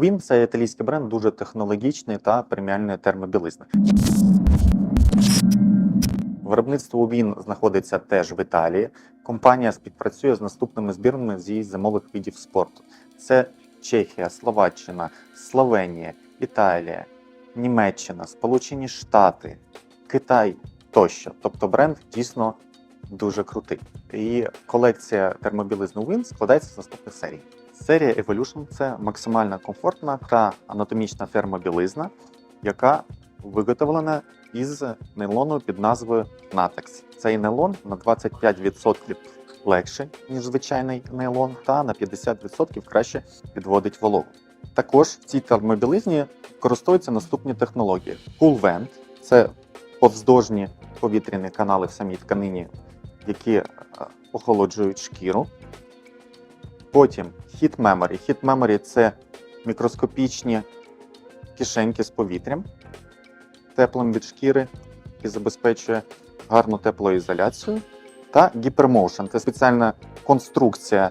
Він це італійський бренд, дуже технологічний та преміальної термобілизни. Виробництво він знаходиться теж в Італії. Компанія співпрацює з наступними збірними з її зимових видів спорту: це Чехія, Словаччина, Словенія, Італія, Німеччина, Сполучені Штати, Китай тощо. Тобто бренд дійсно дуже крутий. І колекція термобілизни Win складається з наступних серій. Серія Evolution це максимально комфортна та анатомічна термобілизна, яка виготовлена із нейлону під назвою Natex. Цей нейлон на 25% легший, ніж звичайний нейлон, та на 50% краще підводить вологу. Також в цій термобілизні користуються наступні технології: Cool Vent – це повздовжні повітряні канали в самій тканині, які е, охолоджують шкіру. Потім Heat Memory. Heat Memory – це мікроскопічні кишеньки з повітрям, теплим від шкіри, який забезпечує гарну теплоізоляцію. Та Гіпермоушен – це спеціальна конструкція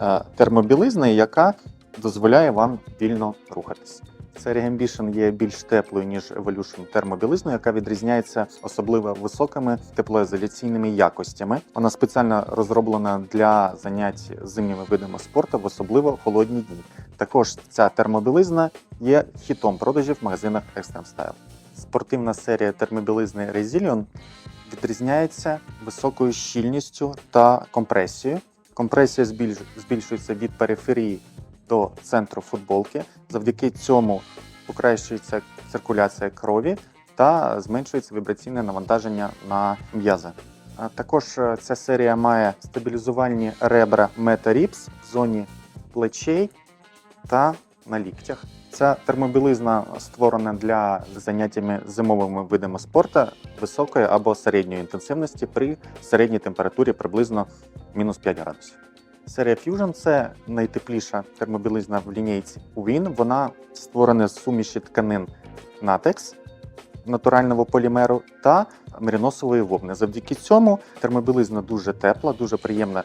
е, термобілизни, яка дозволяє вам вільно рухатись. Серія Ambition є більш теплою, ніж Evolution термобілизною, яка відрізняється особливо високими теплоізоляційними якостями. Вона спеціально розроблена для занять зимніми видами спорту в особливо холодні дні. Також ця термобілизна є хітом продажів в магазинах Extreme Style. Спортивна серія термобілизни Resilion відрізняється високою щільністю та компресією. Компресія збільшується від периферії до центру футболки. Завдяки цьому покращується циркуляція крові та зменшується вібраційне навантаження на м'язи. Також е, ця серія має стабілізувальні ребра Meta-Ribs в зоні плечей та на ліктях. Ця термобілизна створена для заняттями зимовими видами спорту високої або середньої інтенсивності при середній температурі приблизно мінус 5 градусів. Серія Fusion це найтепліша термобілизна в лінійці Win. Вона створена з суміші тканин Natex натурального полімеру та мериносової вовни. Завдяки цьому термобілизна дуже тепла, дуже приємна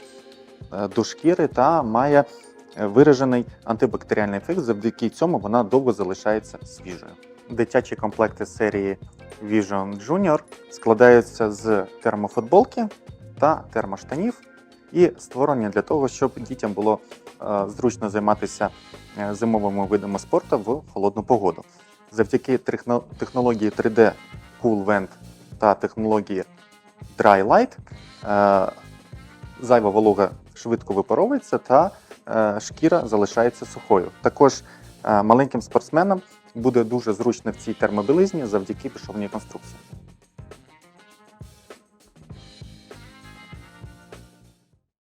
е, до шкіри та має е, виражений антибактеріальний ефект. Завдяки цьому вона довго залишається свіжою. Дитячі комплекти серії Vision Junior складаються з термофутболки та термоштанів і створені для того, щоб дітям було е, зручно займатися е, зимовими видами спорту в холодну погоду. Завдяки технології 3D Cool Vent та технології Dry Light е, зайва волога швидко випаровується та шкіра залишається сухою. Також маленьким спортсменам буде дуже зручно в цій термобілизні завдяки пішовній конструкції.